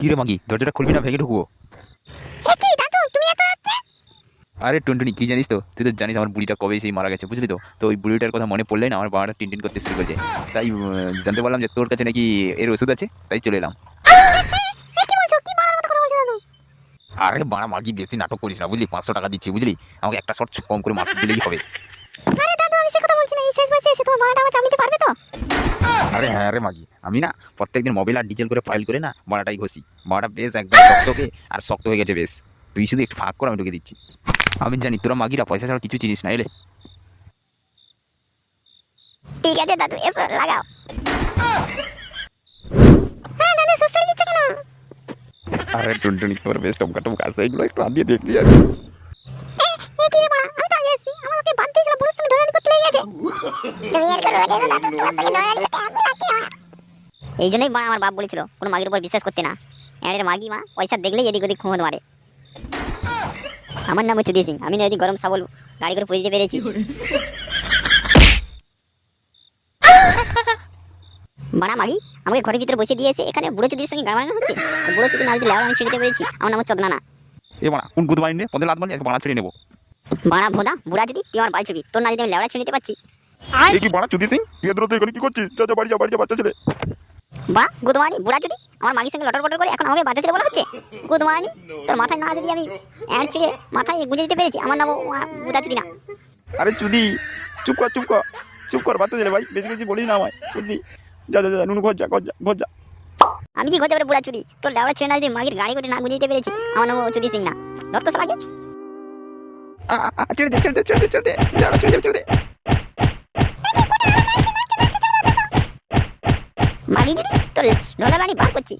কি রে মাগি দরজাটা খুলবি না ভেঙে ঢুকবো? আরে টুনটুনি কি জানিস তো? তুই তো জানিস আমার বুড়িটা কবে সেই মারা গেছে বুঝলি তো? তো ওই বুড়িটার কথা মনে পড়লেই না আমার বাবাটা টিনটিন করতে শুরু করেছে। তাই জানতে পারলাম যে তোর কাছে নাকি এর ওষুধ আছে তাই চলে এলাম। আরে বাড়া মাগি বেশি নাটক করিস না বুঝলি? পাঁচশো টাকা দিচ্ছি বুঝলি? আমাকে একটা শর্ট কম করে মারতে দিলেই হবে। আরে দাদু আমি সে কথা বলছি না এই শেষ মাসে এসে তোমার ভাড়াটা আবার চাপ নিতে পারবে তো আরে হ্যাঁ রে মাগি আমি না প্রত্যেকদিন মোবাইল আর ডিজেল করে ফাইল করে না বাড়াটাই ঘষি। বাড়া বেশ একদম শক্তকে আর শক্ত হয়ে গেছে বেশ। তুই শুধু একটু ফাঁক করে আমি ঢুকে দিচ্ছি। আমি জানি তোরা মাগিরা পয়সা ছাড়া কিছু চিনিস না এলে। ঠিক আছে দাদু এসো লাগাও। হ্যাঁ আরে টুনটুনি তোর বেশ টমকা টমকা আছে এগুলো একটু হাত দিয়ে দেখছি আর এই জন্যই বাড়া আমার বাপ বলেছিল কোনো মাগির উপর বিশ্বাস করতে না। এর মাগি মা পয়সা দেখলেই এদিক ওদিক খুঁজে মারে। আমার নাম হচ্ছে দিয়ে সিং আমি না এদিক গরম সাবল গাড়ি করে পুড়ে দিতে পেরেছি বাড়া মাগি আমাকে ঘরের ভিতরে বসে দিয়েছে এখানে বুড়ো চুদির সঙ্গে গাড়ি হচ্ছে? বুড়ো চুদি না যদি লেওয়া আমি ছেড়ে দিতে পেরেছি আমার নাম হচ্ছে চদনা না এ বাড়া কোন গুদ মারিনি পদে লাত মারি বাড়া ছেড়ে নেব। বাড়া ভোদা বুড়া যদি তুই আমার বাল ছবি তোর না যদি আমি লেওড়া ছেড়ে নিতে পারছি? এ কি বাড়া চুদি সিং? তুই কি করছিস? যা যা বাড়ি যা বাড়ি যা বাচ্চা ছেলে। বা গুদমানি বুড়া যদি আমার মাগির সঙ্গে লটর পটর করে এখন আমাকে বাচ্চা ছেলে বলা হচ্ছে? গুদমানি তোর মাথায় না যদি আমি অ্যাড ছিঁড়ে মাথায় গুঁজে দিতে পেরেছি আমার নাম বুড়া চুদি না। আরে চুদি চুপ কর চুপ কর চুপ কর বাচ্চা ছেলে ভাই বেশি কিছু বলিস না আমায় চুদি যা যা যা নুনু ঘর যা ঘর যা ঘর যা। আমি কি ঘটে পারে বুড়া চুদি? তোর লেওড়া ছেড়ে না যদি মাগির গাড়ি করে না গুঁজে দিতে পেরেছি আমার নাম চুদি সিং না। দত্ত সালাকে। আ, আ, আ, ছেড়ে দে ছেড়ে দে ছেড়ে দে ছেড়ে দে ছেড়ে দে। মাগি তোর লোলা বাড়ি বার করছি।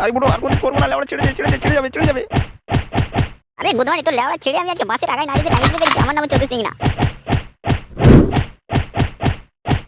আরে বুড়ো আর কোনো করব না লেওড়া ছেড়ে দে ছেড়ে দে ছেড়ে যাবে ছেড়ে যাবে। আরে গুদমানি তোর লেওড়া ছেড়ে আমি আজকে বাসের আগায় না দিতে আমার নাম চৌধুরী সিং না